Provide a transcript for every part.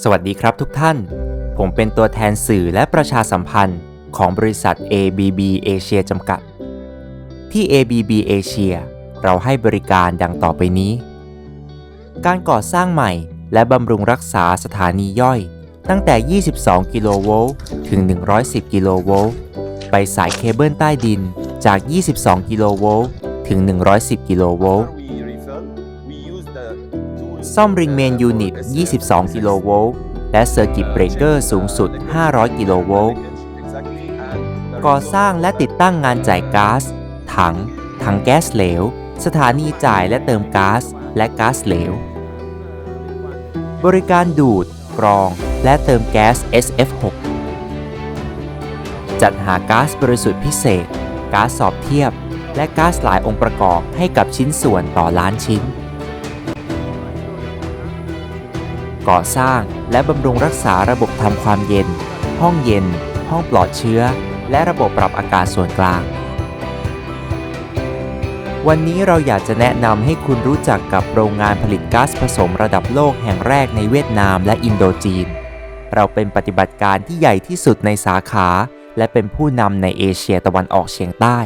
สวัสดีครับทุกท่าน ผมเป็นตัวแทนสื่อและประชาสัมพันธ์ของบริษัท ABB Asia จำกัด ที่ ABB Asia เราให้บริการดังต่อไปนี้ การก่อสร้างใหม่และบำรุงรักษาสถานีย่อย ตั้งแต่ 22 กิโลโวลต์ถึง 110 กิโลโวลต์ไปสายเคเบิลใต้ดินจาก 22 กิโลโวลต์ถึง 110 กิโลโวลต์ ซ่อมริงเมนยูนิต 22 กิโลโวลต์ และเซอร์กิตเบรกเกอร์สูงสุด 500 กิโลโวลต์ ก่อสร้างและติดตั้งงานจ่ายก๊าซ ถัง ถังแก๊สเหลว สถานีจ่ายและเติมก๊าซ และก๊าซเหลว บริการดูด กรอง และเติมแก๊ส SF6 จัดหาก๊าซบริสุทธิ์พิเศษ ก๊าซสอบเทียบ และก๊าซหลายองค์ประกอบให้กับชิ้นส่วนต่อล้านชิ้น ก่อสร้างและบำรุงรักษาระบบทำความเย็น ห้องเย็น ห้องปลอดเชื้อ และระบบปรับอากาศส่วนกลาง วันนี้เราอยากจะแนะนำให้คุณรู้จักกับโรงงานผลิตก๊าซผสมระดับโลกแห่งแรกในเวียดนามและอินโดจีน เราเป็นปฏิบัติการที่ใหญ่ที่สุดในสาขา และเป็นผู้นำในเอเชียตะวันออกเฉียงใต้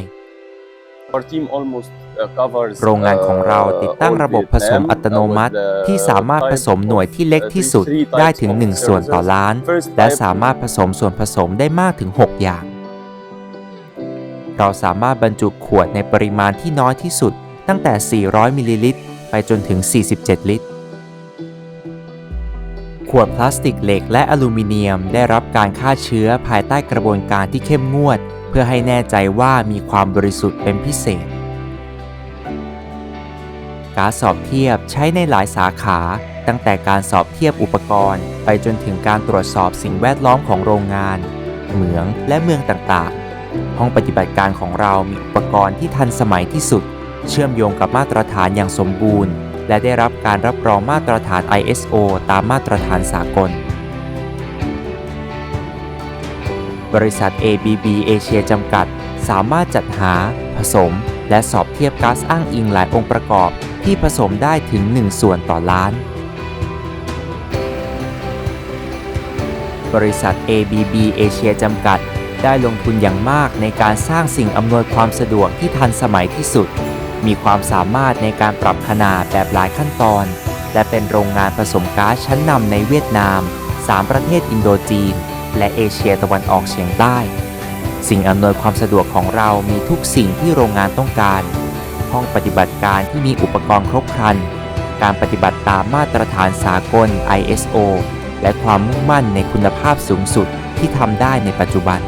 โรงงานของเราติดตั้งระบบผสมอัตโนมัติ ที่สามารถผสมหน่วยที่เล็กที่สุดได้ถึง 1 ส่วนต่อล้าน และสามารถผสมส่วนผสมได้มากถึง 6 อย่าง เราสามารถบรรจุขวดในปริมาณที่น้อยที่สุด ตั้งแต่ 400 มิลลิลิตร ไปจนถึง 47 ลิตรขวดพลาสติกเหล็กและอลูมิเนียมได้รับการฆ่าเชื้อภายใต้กระบวนการที่เข้มงวด เพื่อให้แน่ใจว่ามีความบริสุทธิ์เป็นพิเศษ การสอบเทียบใช้ในหลายสาขา ตั้งแต่การสอบเทียบอุปกรณ์ ไปจนถึงการตรวจสอบสิ่งแวดล้อมของโรงงาน เหมืองและเมืองต่างๆ ห้องปฏิบัติการของเรามีอุปกรณ์ที่ทันสมัยที่สุด เชื่อมโยงกับมาตรฐานอย่างสมบูรณ์ และได้รับการรับรองมาตรฐาน ISO ตามมาตรฐานสากล บริษัท ABB Asia จำกัด สามารถจัดหา ผสม และสอบเทียบก๊าซอ้างอิงหลายองค์ประกอบ ที่ผสมได้ถึง 1 ส่วนต่อล้าน บริษัท ABB Asia จำกัด ได้ลงทุนอย่างมากในการสร้างสิ่งอำนวยความสะดวกที่ทันสมัยที่สุด มีความสามารถในการปรับขนาดแบบหลายขั้นตอน และเป็นโรงงานผสมก๊าซชั้นนำในเวียดนาม 3 ประเทศอินโดจีน และเอเชียตะวันออกเฉียงใต้ สิ่งอำนวยความสะดวกของเรามีทุกสิ่งที่โรงงานต้องการ ห้องปฏิบัติการที่มีอุปกรณ์ครบครัน การปฏิบัติตามมาตรฐานสากล ISO และความมุ่งมั่นในคุณภาพสูงสุดที่ทำได้ในปัจจุบัน